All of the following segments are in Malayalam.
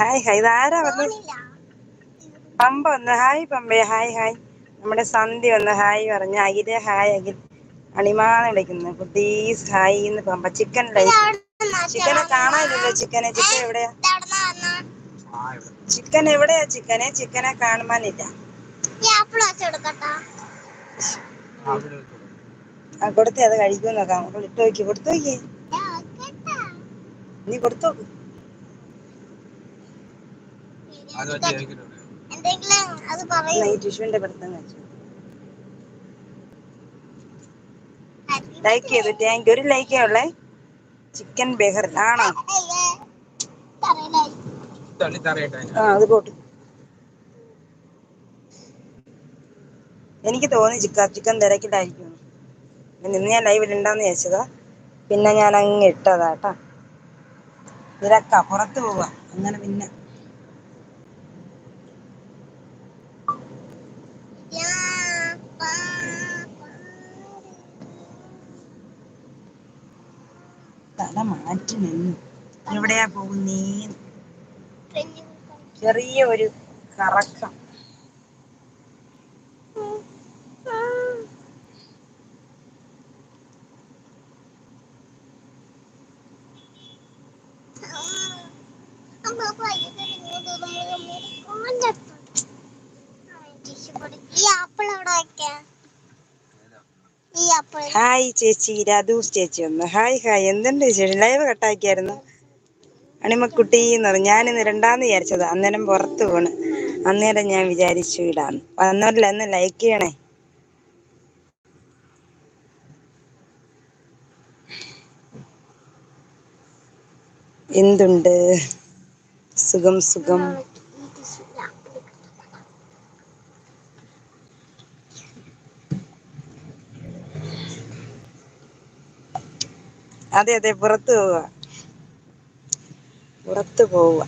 ഹായ് ഹായ് ഇതാരാ വന്ന് പമ്പ വന്ന് ഹായ് പമ്പേ ഹായ് ഹായ് നമ്മുടെ സന്ധ്യ വന്ന് ഹായ് പറഞ്ഞ അഖില ഹായ് അഖിൽ. അണിമാന്ന് വിളിക്കുന്നു. കുട്ടീസ് ഹായ് എന്ന് പമ്പ. ചിക്കൻ ചിക്കനെ കാണാനില്ലല്ലോ ചിക്കനെ. ചിക്കൻ എവിടെയാ? ചിക്കൻ എവിടെയാ ചിക്കനെ? ചിക്കനെ കാണുവാനില്ല. ആ കൊടുത്തേ അത് കഴിക്കും നോക്കാം ഇട്ട് നോക്കി കൊടുത്തു നോക്കി. നീ കൊടുത്തു നോക്ക് എന്തെങ്കിലും അത് എന്നാ പറയൂ ഈ ടിഷ്യൂവിന്റെ പിടുത്തം വെച്ചു. ലൈക്ക് ചെയ്തു. താങ്ക് ഒരു ലൈക്കേ ഉള്ളേ? ചിക്കൻ ബെഹർ ആണോ? ആ അത് പോട്ട്. എനിക്ക് തോന്നി ചിക്കൻ ചിക്കൻ തിരക്കിട്ടായിരിക്കും നിന്ന് ഞാൻ ലൈവിൽ ഉണ്ടാന്ന് ചോദിച്ചതാ പിന്നെ ഞാൻ അങ്ങ് ഇട്ടതാ കേട്ടാ. തിരക്കാ. പുറത്ത് പോവാ. അങ്ങനെ പിന്നെ തല മാറ്റി നിന്നു. എവിടെയാ പോകുന്നേ? ചെറിയ ഒരു കറക്കം. ഈ ആപ്പിൾ എവിടെ വയ്ക്കാം ഹായ് ചേച്ചി രാധൂസ് ചേച്ചി ഒന്ന്. Hi hi. എന്തുണ്ട് ചേച്ചി ലൈവ് കട്ടാക്കിയായിരുന്നു. അണിമക്കുട്ടി എന്ന് പറഞ്ഞു. ഞാനിന്ന് രണ്ടാന്ന് വിചാരിച്ചത്. അന്നേരം പുറത്ത് പോണ്. അന്നേരം ഞാൻ വിചാരിച്ചു ഇടാന്ന്. വന്നവരില്ല ഒന്ന് ലൈക്ക് ചെയ്യണേ. എന്തുണ്ട്? സുഖം സുഖം. അതെ അതെ പുറത്തു പോവുക. പുറത്തു പോവുക.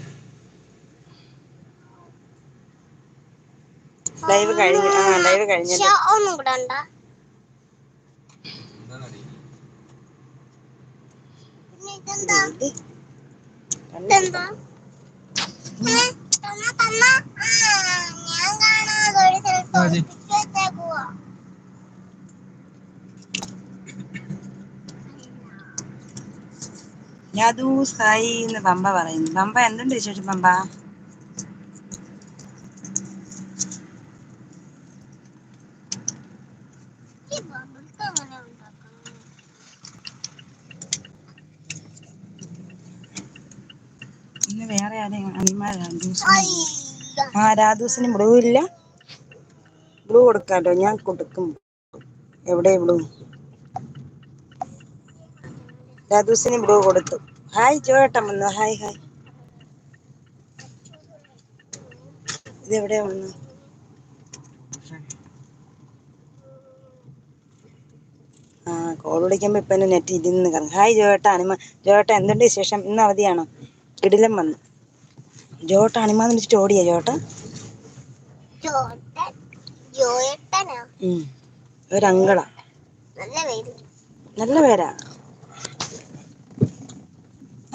ലൈവ് കഴിഞ്ഞു ആ ലൈവ് കഴിഞ്ഞു ഒന്നും കൂടെ ഉണ്ടോ. ഞാൻ കാണാതെ യാദൂസ് ഹായ് എന്ന് പമ്പ പറയുന്നു. പമ്പ എന്തുണ്ട് വിശേഷം പമ്പ? ഇന്ന് വേറെ ആരെയും. ആ രാധൂസിന് ബ്ലൂ ഇല്ല. ബ്ലൂ കൊടുക്കാട്ടോ. ഞാൻ കൊടുക്കും. എവിടെ ബ്ലൂ രാധൂസിന് ബ്ലൂ കൊടുത്തു. ഹായ് ജോട്ടം വന്നു. ഹായ് ഹായ് ഇതെവിടെയാ വന്നു? ആ കോൾ വിളിക്കുമ്പോ ഇപ്പൊ എന്നെ നെറ്റ് ഇരുന്ന് കറങ്ങും ഹായ് ജോട്ട അണിമ ജോട്ട എന്തുണ്ട് വിശേഷം? ഇന്ന് അവധിയാണോ? ഇടിലം വന്നു. ജോട്ട അണിമാന്ന് വിളിച്ചിട്ട് ഓടിയ ജോട്ട. ഒരങ്കള നല്ല പേര്.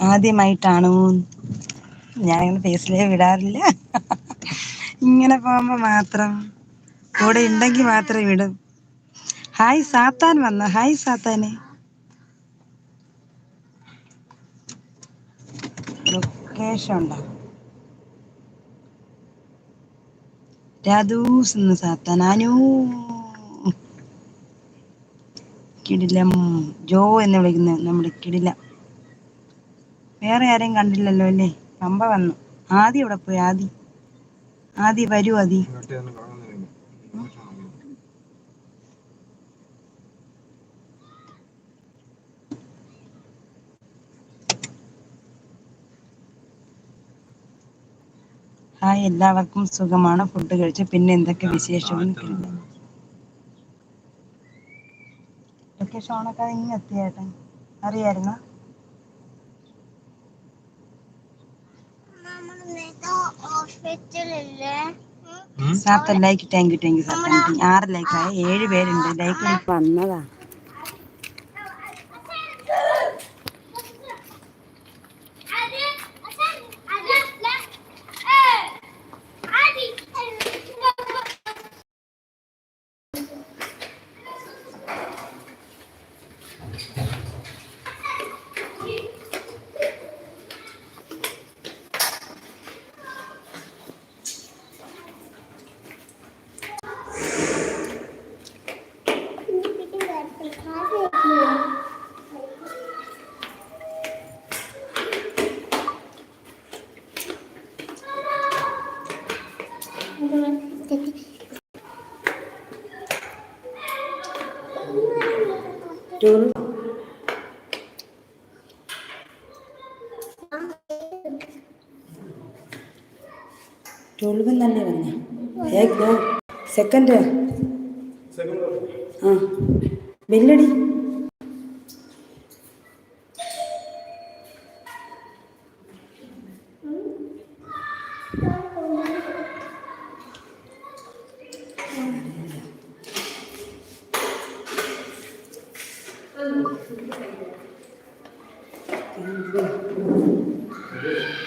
ആദ്യമായിട്ടാണോ? ഞാൻ അങ്ങനെ ഫേസിലേ വിടാറില്ല. ഇങ്ങനെ പോകുമ്പോ മാത്രം. കൂടെ ഉണ്ടെങ്കിൽ മാത്രമേ വിടും. ഹായ് സാത്താൻ വന്ന? ഹായ് സാത്താനെ. ലൊക്കേഷൻ ഉണ്ടോ? രാധൂസ് എന്ന് സാത്താൻ. അനു. കിടിലം. ജോ എന്ന് വിളിക്കുന്നത് നമ്മുടെ കിടിലം. വേറെ ആരെയും കണ്ടില്ലല്ലോ അല്ലേ? പമ്പ വന്നു. ആദി ഇവിടെ പോയി? ആദി. ആദി വരൂ ആദി. ഹായ് എല്ലാവർക്കും സുഖമാണ്. ഫുഡ് കഴിച്ച് പിന്നെ എന്തൊക്കെ വിശേഷവും ലൊക്കേഷൻ ഓണൊക്കെ ഇങ്ങ് എത്തിയേട്ടൻ. അറിയായിരുന്നോ? നമ്മൾ നേരത്തെ ഹോസ്പിറ്റലില്ലേ സാത്ത like thank you thank you സാത്ത ആറ് ലൈക്കായി ഏഴ് പേരുണ്ട്. ലൈക്ക് വന്നതാ. ട്വൽവ് ട്വൽവ് എന്നല്ലേ പറഞ്ഞ ഏക് സെക്കൻഡ് ആ ബില്ലടി. Thank you.